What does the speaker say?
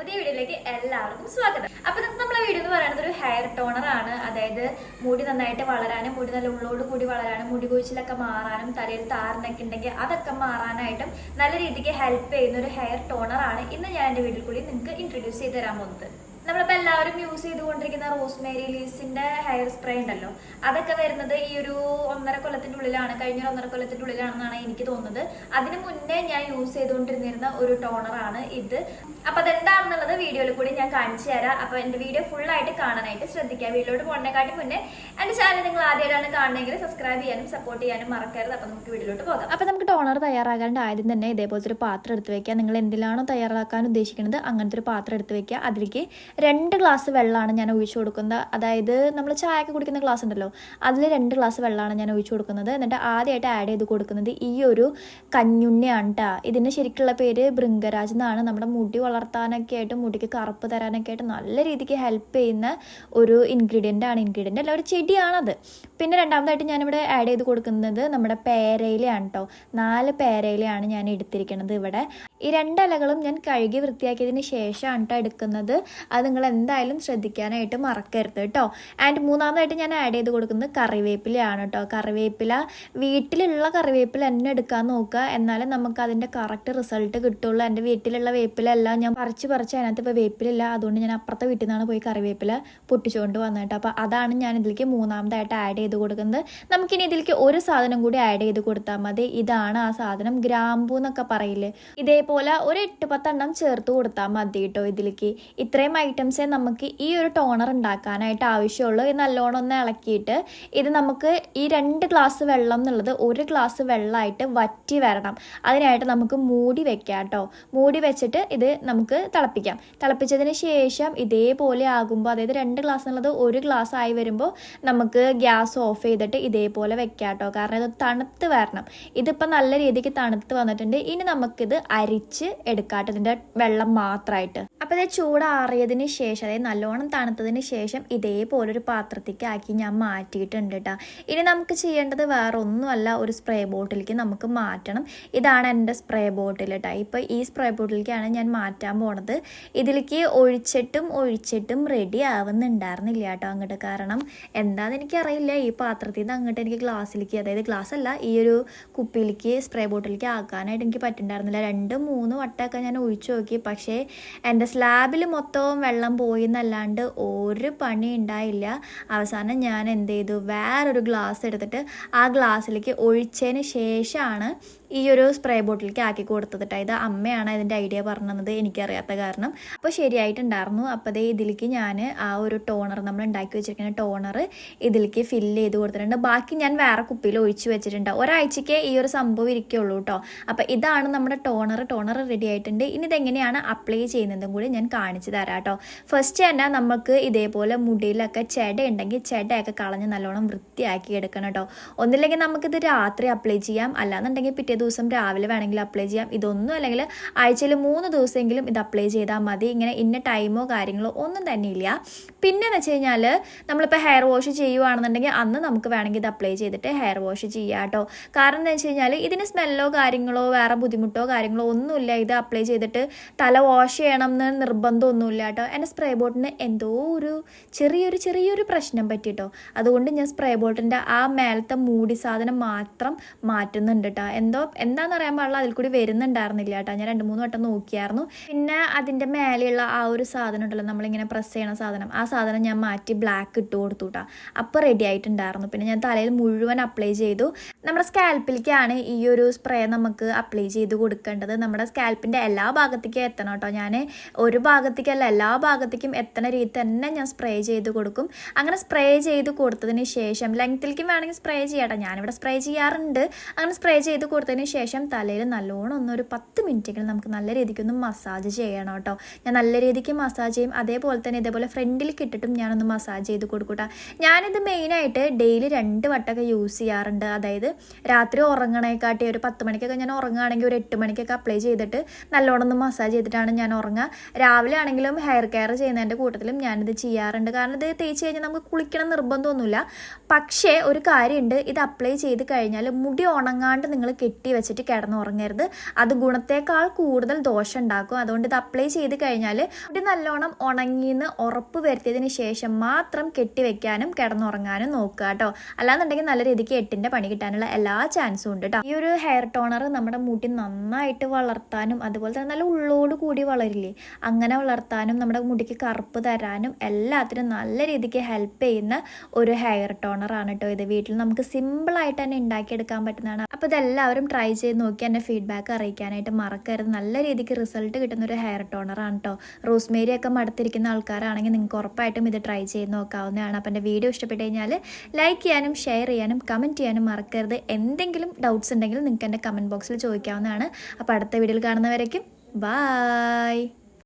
പുതിയ വീഡിയോയിലേക്ക് എല്ലാവർക്കും സ്വാഗതം. അപ്പൊ ഇന്നത്തെ നമ്മളെ വീഡിയോ എന്ന് പറയുന്നത് ഒരു ഹെയർ ടോണർ ആണ്. അതായത് മുടി നന്നായിട്ട് വളരാനും മുടി നല്ല ഉള്ളോട് കൂടി വളരാനും മുടി കൊഴിച്ചിലൊക്കെ മാറാനും തലയിൽ താരനൊക്കെ ഉണ്ടെങ്കിൽ അതൊക്കെ മാറാനായിട്ടും നല്ല രീതിക്ക് ഹെൽപ്പ് ചെയ്യുന്ന ഒരു ഹെയർ ടോണർ ആണ് ഇന്ന് ഞാൻ എന്റെ വീട്ടിൽ കൂടി നിങ്ങൾക്ക് ഇൻട്രൊഡ്യൂസ് ചെയ്ത് തരാൻ പോകുന്നത്. നമ്മളിപ്പോ എല്ലാവരും യൂസ് ചെയ്തുകൊണ്ടിരിക്കുന്ന റോസ്മേരി ലീസിന്റെ ഹെയർ സ്പ്രേ ഉണ്ടല്ലോ. അതൊക്കെ വരുന്നത് ഈ ഒരു ഒന്നര കൊല്ലത്തിന്റെ ഉള്ളിലാണ് കഴിഞ്ഞ ഒന്നര കൊല്ലത്തിന്റെ ഉള്ളിലാണെന്നാണ് എനിക്ക് തോന്നുന്നത്. അതിന് മുന്നേ ഞാൻ യൂസ് ചെയ്തുകൊണ്ടിരുന്നിരുന്ന ഒരു ടോണറാണ് ഇത്. അപ്പൊ അതെന്താണെന്നുള്ളത് വീഡിയോയിൽ കൂടി ഞാൻ കാണിച്ചു തരാം. അപ്പൊ എന്റെ വീഡിയോ ഫുൾ ആയിട്ട് കാണാനായിട്ട് ശ്രദ്ധിക്കുക വീഡിയോയിലോട്ട് പോകണേക്കാട്ടി മുന്നേ എന്റെ ചാനൽ നിങ്ങൾ ആദ്യമായിട്ടാണ് കാണുന്നതെങ്കിൽ സബ്സ്ക്രൈബ് ചെയ്യാനും സപ്പോർട്ട് ചെയ്യാനും മറക്കരുത്. അപ്പൊ നമുക്ക് വീഡിയോയിലോട്ട് പോകാം. അപ്പോൾ നമുക്ക് ടോണർ തയ്യാറാകാണ്ട് ആദ്യം തന്നെ ഇതേപോലത്തെ ഒരു പാത്രം എടുത്ത് വെക്കുക. നിങ്ങൾ എന്തിലാണോ തയ്യാറാക്കാൻ ഉദ്ദേശിക്കുന്നത് അങ്ങനത്തെ ഒരു പാത്രം എടുത്ത് വെക്കുക. അതിലേക്ക് രണ്ട് ഗ്ലാസ് വെള്ളമാണ് ഞാൻ ഒഴിച്ചു കൊടുക്കുന്നത്. അതായത് നമ്മൾ ചായയൊക്കെ കുടിക്കുന്ന ഗ്ലാസ് ഉണ്ടല്ലോ അതിൽ രണ്ട് ഗ്ലാസ് വെള്ളമാണ് ഞാൻ ഒഴിച്ചു കൊടുക്കുന്നത്. എന്നിട്ട് ആദ്യമായിട്ട് ആഡ് ചെയ്ത് കൊടുക്കുന്നത് ഈ ഒരു കഞ്ഞുണ്ണയാണ് കേട്ടോ ഇതിന്റെ ശരിക്കുള്ള പേര് ബൃങ്കരാജ് എന്നാണ്. നമ്മുടെ മുടി വളർത്താനൊക്കെ ആയിട്ട് മുടിക്ക് കറുപ്പ് തരാനൊക്കെ ആയിട്ട് നല്ല രീതിക്ക് ഹെൽപ്പ് ചെയ്യുന്ന ഒരു ഇൻഗ്രീഡിയന്റ് ആണ് ഇൻഗ്രീഡിയന്റ് അല്ല ഒരു ചെടിയാണത്. പിന്നെ രണ്ടാമതായിട്ട് ഞാനിവിടെ ആഡ് ചെയ്ത് കൊടുക്കുന്നത് നമ്മുടെ പേരയിലയാണ് കേട്ടോ നാല് പേരയിലയാണ് ഞാൻ എടുത്തിരിക്കുന്നത് ഇവിടെ. ഈ രണ്ട് ഇലകളും ഞാൻ കഴുകി വൃത്തിയാക്കിയതിന് ശേഷമാണ് കേട്ടോ എടുക്കുന്നത്. അത് നിങ്ങൾ എന്തായാലും ശ്രദ്ധിക്കാനായിട്ട് മറക്കരുത് കേട്ടോ ആൻഡ് മൂന്നാമതായിട്ട് ഞാൻ ആഡ് ചെയ്ത് കൊടുക്കുന്നത് കറിവേപ്പിലയാണ് കേട്ടോ കറിവേപ്പില വീട്ടിലുള്ള കറിവേപ്പില തന്നെ എടുക്കാൻ നോക്കുക. എന്നാലും നമുക്ക് അതിന്റെ കറക്റ്റ് റിസൾട്ട് കിട്ടുള്ളൂ. എന്റെ വീട്ടിലുള്ള വേപ്പിലെല്ലാം ഞാൻ പറിച്ച് പറിച്ച് അതിനകത്ത് ഇപ്പോൾ വേപ്പിലില്ല അതുകൊണ്ട് ഞാൻ അപ്പുറത്തെ വീട്ടിൽ നിന്നാണ് പോയി കറിവേപ്പില പൊട്ടിച്ചുകൊണ്ട് വന്നിട്ട് അപ്പോൾ അതാണ് ഞാൻ ഇതിലേക്ക് മൂന്നാമതായിട്ട് ആഡ് ചെയ്ത് കൊടുക്കുന്നത്. നമുക്കിനി ഇതിലേക്ക് ഒരു സാധനം കൂടി ആഡ് ചെയ്ത് കൊടുത്താൽ മതി. ഇതാണ് ആ സാധനം ഗ്രാമ്പൂ എന്നൊക്കെ പറയില്ലേ? ഇതേപോലെ ഒരു എട്ട് പത്തെണ്ണം ചേർത്ത് കൊടുത്താൽ മതി കേട്ടോ ഇതിലേക്ക്. ഇത്രയും ഐറ്റംസേ നമുക്ക് ഈ ഒരു ടോണർ ഉണ്ടാക്കാനായിട്ട് ആവശ്യമുള്ളൂ. ഇത് നല്ലോണം ഒന്ന് ഇളക്കിയിട്ട് ഇത് നമുക്ക് ഈ രണ്ട് ഗ്ലാസ് വെള്ളം എന്നുള്ളത് ഒരു ഗ്ലാസ് വെള്ളമായിട്ട് വറ്റി വരണം. അതിനായിട്ട് നമുക്ക് മൂടി വെക്കാം കേട്ടോ. മൂടി വെച്ചിട്ട് ഇത് നമുക്ക് തിളപ്പിക്കാം. തിളപ്പിച്ചതിന് ശേഷം ഇതേപോലെ ആകുമ്പോൾ അതായത് രണ്ട് ഗ്ലാസ് എന്നുള്ളത് ഒരു ഗ്ലാസ് ആയി വരുമ്പോൾ നമുക്ക് ഗ്യാസ് ഓഫ് ചെയ്തിട്ട് ഇതേപോലെ വെക്കാം കേട്ടോ കാരണം ഇത് തണുത്ത് വരണം. ഇതിപ്പോൾ നല്ല രീതിക്ക് തണുത്ത് വന്നിട്ടുണ്ട്. ഇനി നമുക്കിത് അരിച്ച് എടുക്കാട്ടോ. ഇതിന്റെ വെള്ളം മാത്രമായിട്ട് അപ്പോൾ ഇത് ചൂടാറിയതിന് ശേഷം അതായത് നല്ലോണം തണുത്തതിന് ശേഷം ഇതേപോലെ ഒരു പാത്രത്തേക്ക് ആക്കി ഞാൻ മാറ്റിയിട്ടുണ്ട് കേട്ടോ ഇനി നമുക്ക് ചെയ്യേണ്ടത് വേറെ ഒന്നുമല്ല. ഒരു സ്പ്രേ ബോട്ടിലേക്ക് നമുക്ക് മാറ്റണം. ഇതാണ് എന്റെ സ്പ്രേ ബോട്ടിൽ കേട്ടോ ഇപ്പോൾ ഈ സ്പ്രേ ബോട്ടിലേക്കാണ് ഞാൻ മാറ്റാൻ പോണത്. ഇതിലേക്ക് ഒഴിച്ചിട്ടും ഒഴിച്ചിട്ടും റെഡി ആവുന്നുണ്ടായിരുന്നില്ല കേട്ടോ അങ്ങോട്ട്. കാരണം എന്താണെന്ന് എനിക്കറിയില്ല. ഈ പാത്രത്തിൽ നിന്ന് അങ്ങോട്ട് എനിക്ക് ഗ്ലാസ്സിലേക്ക് അതായത് ഗ്ലാസ് അല്ല ഈ ഒരു കുപ്പിയിലേക്ക് സ്പ്രേ ബോട്ടിലേക്ക് ആക്കാനായിട്ട് എനിക്ക് പറ്റുന്നുണ്ടായിരുന്നില്ല രണ്ട് മൂന്ന് വട്ടമൊക്കെ ഞാൻ ഒഴിച്ചു നോക്കി. പക്ഷേ എന്റെ സ്ലാബിൽ മൊത്തവും വെള്ളം പോയി എന്നല്ലാണ്ട് ഒരു പണി ഉണ്ടായില്ല. അവസാനം ഞാൻ എന്ത് ചെയ്തു? വേറൊരു ഗ്ലാസ് എടുത്തിട്ട് ആ ഗ്ലാസ്സിലേക്ക് ഒഴിച്ചതിന് ശേഷമാണ് ഈ ഒരു സ്പ്രേ ബോട്ടിലേക്ക് ആക്കി കൊടുത്തത് കേട്ടോ. ഇത് അമ്മയാണ് ഇതിന്റെ ഐഡിയ പറഞ്ഞത് എനിക്കറിയാത്ത കാരണം. അപ്പോൾ ശരിയായിട്ടുണ്ടായിരുന്നു അപ്പോൾ ദേ ഇതിലേക്ക് ഞാൻ ആ ഒരു ടോണർ നമ്മൾ ഉണ്ടാക്കി വെച്ചിരിക്കുന്ന ടോണർ ഇതിലേക്ക് ഫില്ല് ചെയ്ത് കൊടുത്തിട്ടുണ്ട്. ബാക്കി ഞാൻ വേറെ കുപ്പിയിൽ ഒഴിച്ചു വെച്ചിട്ടുണ്ട്. ഒരാഴ്ചയ്ക്ക് ഈ ഒരു സംഭവം ഇരിക്കുള്ളൂ കേട്ടോ അപ്പോൾ ഇതാണ് നമ്മുടെ ടോണർ ടോണർ റെഡി ആയിട്ടുണ്ട്. ഇനി ഇതെങ്ങനെയാണ് അപ്ലൈ ചെയ്യുന്നതും കൂടി ഞാൻ കാണിച്ചു തരാം കേട്ടോ ഫസ്റ്റ് തന്നെ നമുക്ക് ഇതേപോലെ മുടിയിലൊക്കെ ചെട ഉണ്ടെങ്കിൽ ചെടയൊക്കെ കളഞ്ഞ് നല്ലോണം വൃത്തിയാക്കി എടുക്കണം കേട്ടോ ഒന്നില്ലെങ്കിൽ നമുക്കിത് രാത്രി അപ്ലൈ ചെയ്യാം. അല്ലാന്നുണ്ടെങ്കിൽ പിറ്റേ ദിവസം രാവിലെ വേണമെങ്കിൽ അപ്ലൈ ചെയ്യാം. ഇതൊന്നും അല്ലെങ്കിൽ ആഴ്ചയിൽ മൂന്ന് ദിവസമെങ്കിലും ഇത് അപ്ലൈ ചെയ്താൽ മതി. ഇങ്ങനെ ഇന്ന ടൈമോ കാര്യങ്ങളോ ഒന്നും തന്നെ ഇല്ല പിന്നെ എന്ന് വെച്ച് കഴിഞ്ഞാൽ നമ്മളിപ്പോൾ ഹെയർ വാഷ് ചെയ്യുവാണെന്നുണ്ടെങ്കിൽ അന്ന് നമുക്ക് വേണമെങ്കിൽ ഇത് അപ്ലൈ ചെയ്തിട്ട് ഹെയർ വാഷ് ചെയ്യാം കേട്ടോ കാരണം എന്താ വെച്ച് കഴിഞ്ഞാൽ ഇതിന് സ്മെല്ലോ കാര്യങ്ങളോ വേറെ ബുദ്ധിമുട്ടോ കാര്യങ്ങളോ ഒന്നുമില്ല. ഇത് അപ്ലൈ ചെയ്തിട്ട് തല വാഷ് ചെയ്യണം എന്ന് നിർബന്ധമൊന്നുമില്ല കേട്ടോ എന്റെ സ്പ്രേ ബോട്ടിന് എന്തോ ഒരു ചെറിയൊരു ചെറിയൊരു പ്രശ്നം പറ്റിട്ടോ അതുകൊണ്ട് ഞാൻ സ്പ്രേ ബോട്ടിന്റെ ആ മേലത്തെ മൂടി സാധനം മാത്രം മാറ്റുന്നുണ്ട് കേട്ടോ എന്തോ എന്താണെന്ന് അറിയാൻ പാടില്ല. അതിൽ കൂടി വരുന്നുണ്ടായിരുന്നില്ല കേട്ടോ ഞാൻ രണ്ട് മൂന്ന് വട്ടം നോക്കിയായിരുന്നു. പിന്നെ അതിന്റെ മേലെയുള്ള ആ ഒരു സാധനം ഉണ്ടല്ലോ നമ്മളിങ്ങനെ പ്രസ് ചെയ്യണ സാധനം. ആ സാധനം ഞാൻ മാറ്റി ബ്ലാക്ക് ഇട്ട് കൊടുത്തു കേട്ടോ അപ്പോൾ റെഡി ആയിട്ടുണ്ടായിരുന്നു. പിന്നെ ഞാൻ തലയിൽ മുഴുവൻ അപ്ലൈ ചെയ്തു. നമ്മുടെ സ്കാൽപ്പിലേക്കാണ് ഈ ഒരു സ്പ്രേ നമുക്ക് അപ്ലൈ ചെയ്ത് കൊടുക്കേണ്ടത്. നമ്മുടെ സ്കാൽപ്പിന്റെ എല്ലാ ഭാഗത്തേക്കും എത്തണം കേട്ടോ ഞാൻ ഒരു ഭാഗത്തേക്കല്ല എല്ലാ ഭാഗത്തേക്കും എത്തണ രീതി തന്നെ ഞാൻ സ്പ്രേ ചെയ്ത് കൊടുക്കും. അങ്ങനെ സ്പ്രേ ചെയ്ത് കൊടുത്തതിന് ശേഷം ലെങ്ത്തിലേക്കും വേണമെങ്കിൽ സ്പ്രേ ചെയ്യാട്ടോ. ഞാനിവിടെ സ്പ്രേ ചെയ്യാറുണ്ട്. അങ്ങനെ സ്പ്രേ ചെയ്ത് കൊടുത്തതിന് ശേഷം തലയിൽ നല്ലോണം ഒന്നൊരു പത്ത് മിനിറ്റെങ്കിലും നമുക്ക് നല്ല രീതിക്കൊന്ന് മസാജ് ചെയ്യണം കേട്ടോ. ഞാൻ നല്ല രീതിക്ക് മസാജ് ചെയ്യും. അതേപോലെ തന്നെ ഇതേപോലെ ഫ്രണ്ടിൽ കിട്ടിട്ടും ഞാനൊന്ന് മസാജ് ചെയ്ത് കൊടുക്കൂട്ട. ഞാനിത് മെയിനായിട്ട് ഡെയിലി രണ്ട് വട്ടമൊക്കെ യൂസ് ചെയ്യാറുണ്ട്. അതായത് രാത്രി ഉറങ്ങണേക്കാട്ടി ഒരു പത്ത് മണിക്കൊക്കെ ഞാൻ ഉറങ്ങുകയാണെങ്കിൽ ഒരു എട്ട് മണിക്കൊക്കെ അപ്ലൈ ചെയ്തിട്ട് നല്ലോണം ഒന്ന് മസാജ് ചെയ്തിട്ടാണ് ഞാൻ ഉറങ്ങുക. രാവിലെ ആണെങ്കിലും ഹെയർ കെയർ ചെയ്യുന്നതിന്റെ കൂട്ടത്തിലും ഞാനിത് ചെയ്യാറുണ്ട്. കാരണം ഇത് തേച്ച് കഴിഞ്ഞാൽ നമുക്ക് കുളിക്കണം നിർബന്ധമൊന്നുമില്ല. പക്ഷേ ഒരു കാര്യമുണ്ട്. ഇത് അപ്ലൈ ചെയ്ത് കഴിഞ്ഞാൽ മുടി ഉണങ്ങാണ്ട് നിങ്ങൾ കെട്ടി വെച്ചിട്ട് കിടന്നുറങ്ങരുത്. അത് ഗുണത്തേക്കാൾ കൂടുതൽ ദോഷം ഉണ്ടാക്കും. അതുകൊണ്ട് ഇത് അപ്ലൈ ചെയ്ത് കഴിഞ്ഞാൽ മുടി നല്ലോണം ഉണങ്ങിയെന്ന് ഉറപ്പ് വരുത്തിയതിന് ശേഷം മാത്രം കെട്ടിവെക്കാനും കിടന്നുറങ്ങാനും നോക്കുക കേട്ടോ. അല്ലാന്നുണ്ടെങ്കിൽ നല്ല രീതിക്ക് എട്ടിന്റെ പണി കിട്ടാനുള്ള എല്ലാ ചാൻസും ഉണ്ട് കേട്ടോ. ഈ ഒരു ഹെയർ ടോണർ നമ്മുടെ മുടി നന്നായിട്ട് വളർത്താനും അതുപോലെ തന്നെ നല്ല ഉള്ളോട് കൂടി വളരില്ലേ? അങ്ങനെ വളർത്താനും നമ്മുടെ മുടിക്ക് കറുപ്പ് തരാനും എല്ലാത്തിനും നല്ല രീതിക്ക് ഹെൽപ്പ് ചെയ്യുന്ന ഒരു ഹെയർ ടോണറാണ് കേട്ടോ ഇത്. വീട്ടിൽ നമുക്ക് സിമ്പിളായിട്ട് തന്നെ ഉണ്ടാക്കിയെടുക്കാൻ പറ്റുന്നതാണ്. അപ്പോൾ ഇതെല്ലാവരും ട്രൈ ചെയ്ത് നോക്കി എന്റെ ഫീഡ്ബാക്ക് അറിയിക്കാനായിട്ട് മറക്കരുത്. നല്ല രീതിക്ക് റിസൾട്ട് കിട്ടുന്ന ഒരു ഹെയർ ടോണറാണ് കേട്ടോ റോസ്മേരി ഒക്കെ മടുത്തിരിക്കുന്ന ആൾക്കാരാണെങ്കിൽ നിങ്ങൾക്ക് ഉറപ്പായിട്ടും ഇത് ട്രൈ ചെയ്ത് നോക്കാവുന്നതാണ്. അപ്പോൾ എന്റെ വീഡിയോ ഇഷ്ടപ്പെട്ട് കഴിഞ്ഞാൽ ലൈക്ക് ചെയ്യാനും ഷെയർ ചെയ്യാനും കമന്റ് ചെയ്യാനും മറക്കരുത്. എന്തെങ്കിലും ഡൗട്ട്സ് ഉണ്ടെങ്കിൽ നിങ്ങൾക്ക് എന്റെ കമന്റ് ബോക്സിൽ ചോദിക്കാവുന്നതാണ്. അപ്പോൾ അടുത്ത വീഡിയോയിൽ കാണുന്നവരേക്കും ബായ്